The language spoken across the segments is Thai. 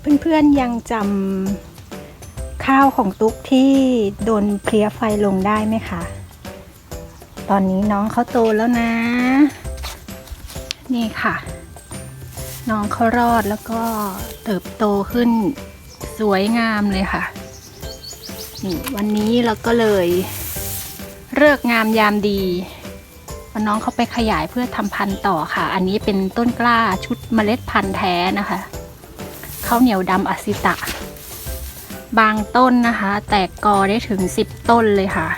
เพื่อนๆยังจำข้าวของตุ๊กที่โดนเพลียไฟลงได้ไหมคะ ตอนนี้น้องเขาโตแล้วนะ นี่ค่ะ น้องเขารอดแล้วก็เติบโตขึ้นสวยงามเลยค่ะ วันนี้เราก็เลยเลิกงามยามดีเอาน้องเขาไปขยายเพื่อทำพันธุ์ต่อค่ะ อันนี้เป็นต้นกล้าชุดเมล็ดพันธุ์แท้นะคะ ข้าวเหนียวดำอสิตะ บางต้นนะคะ แตกกอได้ถึง 10 ต้นเลยค่ะ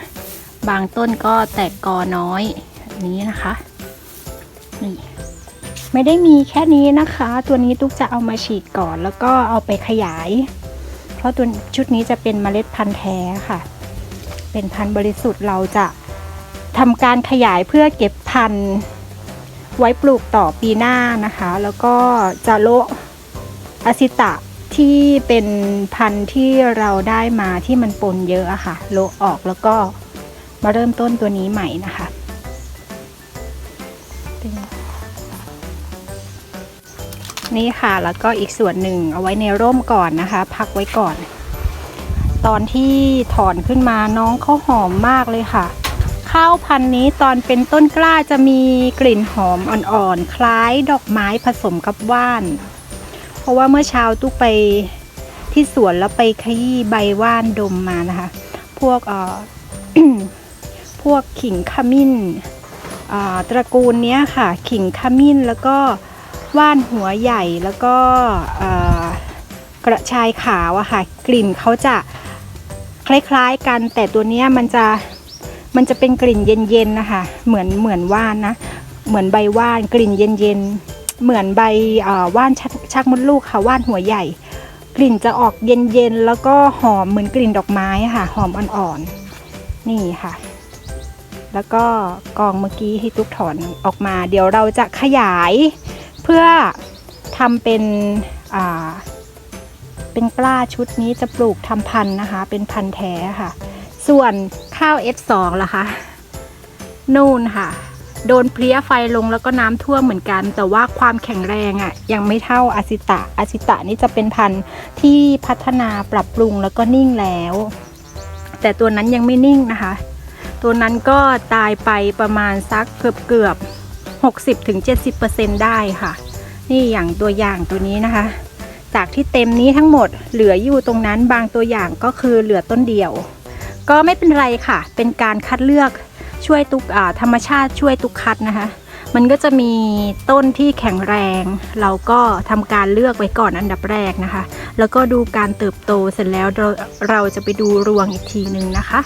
บางต้นก็แตกกอน้อยนี้นะคะนี่ไม่ได้มีแค่นี้นะคะ ตัวนี้ตุ๊กจะเอามาฉีดก่อนแล้วก็เอาไปขยาย เพราะตัวชุดนี้จะเป็นเมล็ดพันธุ์แท้ค่ะ เป็นพันธุ์บริสุทธิ์เราจะทำการขยายเพื่อเก็บพันธุ์ไว้ปลูกต่อปีหน้านะคะ แล้วก็จะโละ อสิตะที่เป็นพันธุ์ที่เราได้มาที่มันปนเยอะอะค่ะ โลออกแล้วก็มาเริ่มต้นตัวนี้ใหม่นะคะนนี่ค่ะแล้วก็อีกส่วนหนึ่งเอาไว้ในร่มก่อนนะคะ พักไว้ก่อน ตอนที่ถอนขึ้นมาน้องเขาหอมมากเลยค่ะ ข้าวพันธุ์นี้ตอนเป็นต้นกล้าจะมีกลิ่นหอมอ่อนๆ คล้ายดอกไม้ผสมกับว่าน เพราะว่าเมื่อเช้าตุ๊กไปที่สวนแล้วไปขยี้ใบว่านดมมานะคะ พวกเอ่อพวกขิงขมิ้นตระกูลเนี้ยค่ะ ขิงขมิ้นแล้วก็ว่านหัวใหญ่แล้วก็กระชายขาวอะค่ะ กลิ่นเขาจะคล้ายๆกัน แต่ตัวเนี้ยมันจะมันจะเป็นกลิ่นเย็นๆนะคะ เหมือนเหมือนว่านนะ เหมือนใบว่านกลิ่นเย็นๆ เหมือนใบว่านชักชักมดลูกค่ะว่านหัวใหญ่ กลิ่นจะออกเย็นๆ แล้วก็หอมเหมือนกลิ่นดอกไม้ค่ะ หอมอ่อนๆ นี่ค่ะ แล้วก็กองเมื่อกี้ที่ตุ๊กถอนออกมา เดี๋ยวเราจะขยายเพื่อทำเป็นเป็นกล้าชุดนี้จะปลูกทำพันธุ์นะคะ เป็นพันธุ์แท้ค่ะ ส่วนข้าว F2 ล่ะคะ นู่นค่ะ โดนเพลี้ยไฟลงแล้วก็น้ำท่วมเหมือนกัน แต่ว่าความแข็งแรงอะ่ะยังไม่เท่าอาซิตะอาซิตะนี่จะเป็นพันธุ์ที่พัฒนาปรับปรุงแล้วก็นิ่งแล้ว แต่ตัวนั้นยังไม่นิ่งนะคะ ตัวนั้นก็ตายไปประมาณสักเกือบเกือบ60-70%ถึง70%ได้ค่ะ นี่อย่างตัวอย่างตัวนี้นะคะ จากที่เต็มนี้ทั้งหมดเหลืออยู่ตรงนั้นบางตัวอย่างก็คือเหลือต้นเดียว ก็ไม่เป็นไรค่ะ เป็นการคัดเลือก ช่วยตุกธรรมชาติช่วยตุกคัดนะคะ มันก็จะมีต้นที่แข็งแรง เราก็ทำการเลือกไว้ก่อนอันดับแรกนะคะ แล้วก็ดูการเติบโตเสร็จแล้วเราเราจะไปดูรวงอีกทีหนึ่งนะคะ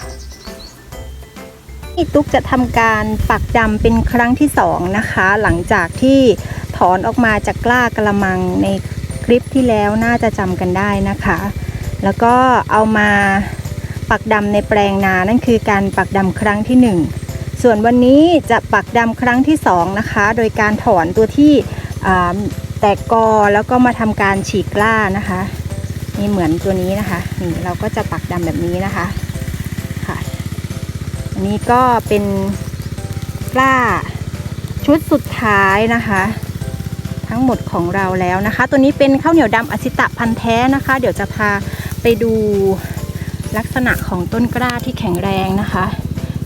นี่ตุ๊กจะทำการปักดำเป็นครั้งที่สองนะคะ หลังจากที่ถอนออกมาจากกล้ากระมังในคลิปที่แล้วน่าจะจำกันได้นะคะ แล้วก็เอามาปักดำในแปลงนานั่นคือการปักดำครั้งที่หนึ่ง ส่วนวันนี้จะปักดำครั้งที่สองนะคะ โดยการถอนตัวที่แตกกอแล้วก็มาทำการฉีกกล้านะคะนี่เหมือนตัวนี้นะคะนี่เราก็จะปักดำแบบนี้นะคะค่ะอันนี้ก็เป็นกล้าชุดสุดท้ายนะคะ ทั้งหมดของเราแล้วนะคะ ตัวนี้เป็นข้าวเหนียวดำอสิตะพันแท้นะคะ เดี๋ยวจะพาไปดูลักษณะของต้นกล้าที่แข็งแรงนะคะ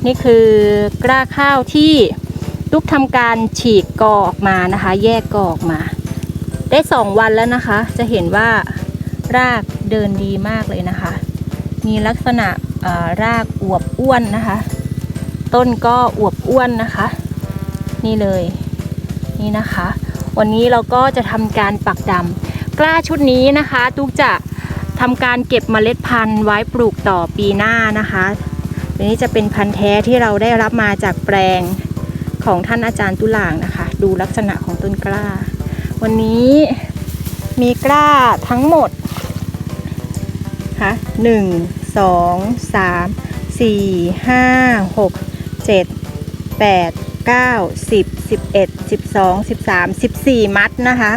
นี่คือกล้าข้าวที่ลูกทำการฉีกกอออกมานะคะ แยกกอออกมา ได้สองวันแล้วนะคะ จะเห็นว่ารากเดินดีมากเลยนะคะ มีลักษณะรากอวบอ้วนนะคะ ต้นก็อวบอ้วนนะคะ นี่เลยนี่นะคะ วันนี้เราก็จะทำการปักดำกล้าชุดนี้นะคะ ตุ๊กจะทำการเก็บเมล็ดพันธุ์ไว้ปลูกต่อปีหน้านะคะ อันนี้จะเป็นพันธุ์แท้ที่เราได้รับมาจากแปลงของท่านอาจารย์ตุลางนะคะ ดูลักษณะของต้นกล้า วันนี้มีกล้าทั้งหมดคะหนึ่งสองสามสี่ห้าหกเจ็ดแปดเก้าสิบสิบเอ็ดสิบสองสิบสามสิบสี่มัดนะคะ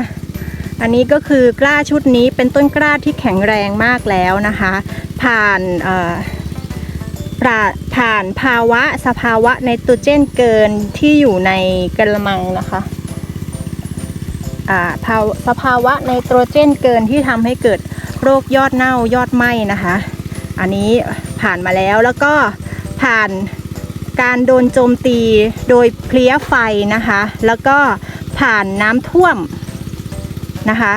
อันนี้ก็คือกล้าชุดนี้เป็นต้นกล้าที่แข็งแรงมากแล้วนะคะ ผ่าน ผ่านผ่านภาวะสภาวะไนโตรเจนเกินที่อยู่ในกระมังนะคะอ่าภาวสภาวะไนโตรเจนเกินที่ทำให้เกิดโรคยอดเน่ายอดไหม้นะคะ อันนี้ผ่านมาแล้วแล้วก็ผ่านการโดนโจมตีโดยเพลี้ยไฟนะคะ แล้วก็ผ่านน้ำท่วมนะคะ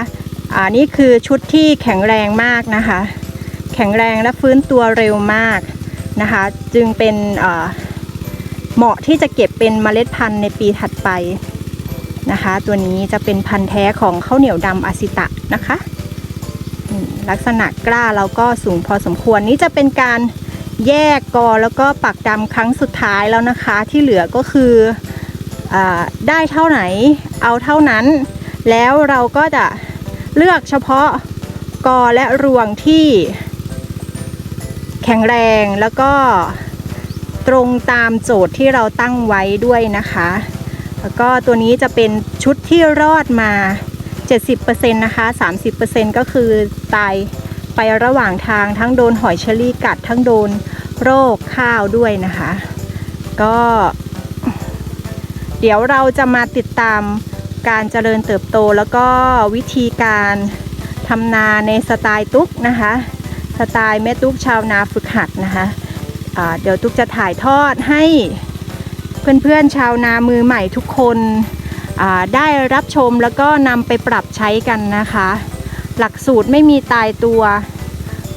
อ่านี่คือชุดที่แข็งแรงมากนะคะ แข็งแรงและฟื้นตัวเร็วมาก นะคะ จึงเป็นเหมาะที่จะเก็บเป็นเมล็ดพันธุ์ในปีถัดไปนะคะ ตัวนี้จะเป็นพันธุ์แท้ของข้าวเหนียวดำอาซิตะนะคะลักษณะกล้าเราก็สูงพอสมควรนี้จะเป็นการแยกกอแล้วก็ปักดำครั้งสุดท้ายแล้วนะคะ ที่เหลือก็คืออได้เท่าไหนเอาเท่านั้น แล้วเราก็จะเลือกเฉพาะกอและรวงที่ แข็งแรงแล้วก็ตรงตามโจทย์ที่เราตั้งไว้ด้วยนะคะ แล้วก็ตัวนี้จะเป็นชุดที่รอดมา 70%นะคะ 30%ก็คือตายไประหว่างทางทั้งโดนหอยเชอรี่กัด ทั้งโดนโรคข้าวด้วยนะคะ ก็ เดี๋ยวเราจะมาติดตามการเจริญเติบโตแล้วก็วิธีการทำนาในสไตล์ตุ๊กนะคะ สไตล์แม่ตุ๊กชาวนาฝึกหัดนะคะอ่าเดี๋ยวตุ๊กจะถ่ายทอดให้เพื่อนๆชาวนามือใหม่ทุกคนได้รับชมแล้วก็นำไปปรับใช้กันนะคะ หลักสูตรไม่มีตายตัว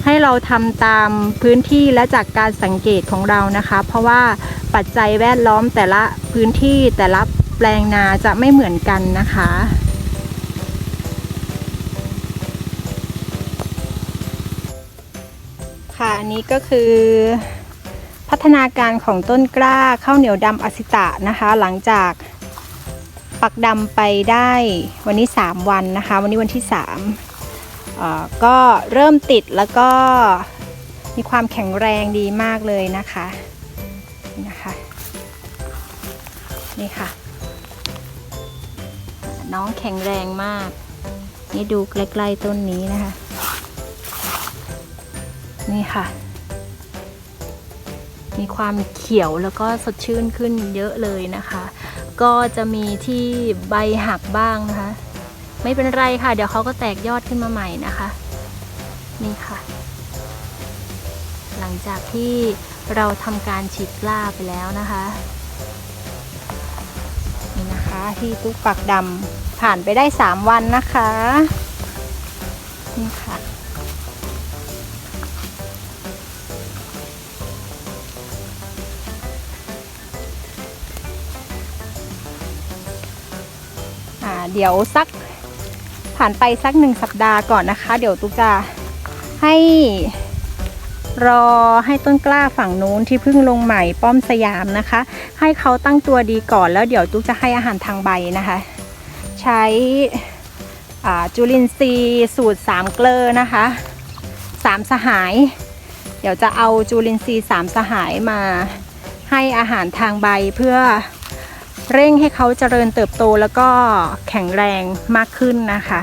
ให้เราทำตามพื้นที่และจากการสังเกตของเรานะคะ เพราะว่าปัจจัยแวดล้อมแต่ละพื้นที่แต่ละแปลงนาจะไม่เหมือนกันนะคะ ค่ะอันนี้ก็คือ พัฒนาการของต้นกล้าข้าวเหนียวดำอสิตะนะคะ หลังจากปักดำไปได้วันนี้ 3 วันนะคะ วันนี้วันที่3ก็เริ่มติดแล้วก็มีความแข็งแรงดีมากเลยนะคะนี่นะคะนี่ค่ะ น้องแข็งแรงมาก นี่ดูใกล้ๆต้นนี้นะคะ นี่ค่ะ มีความเขียวแล้วก็สดชื่นขึ้นเยอะเลยนะคะ ก็จะมีที่ใบหักบ้างนะคะ ไม่เป็นไรค่ะ เดี๋ยวเขาก็แตกยอดขึ้นมาใหม่นะคะ นี่ค่ะ หลังจากที่เราทำการฉีดกล้าไปแล้วนะคะนี่นะคะที่ตุ๊กปักดำผ่านไปได้ 3 วันนะคะนี่ค่ะ เดี๋ยวสักผ่านไปสักหนึ่งสัปดาห์ก่อนนะคะ เดี๋ยวตุ๊กจะให้รอให้ต้นกล้าฝั่งนู้นที่เพิ่งลงใหม่ป้อมสยามนะคะ ให้เขาตั้งตัวดีก่อนแล้วเดี๋ยวตุ๊กจะให้อาหารทางใบนะคะ ใช้จุลินทรีย์สูตร3เกลอนะคะสามสหาย เดี๋ยวจะเอาจุลินทรีย์สามสหายมาให้อาหารทางใบเพื่อ เร่งให้เขาเจริญเติบโตแล้วก็แข็งแรงมากขึ้นนะคะ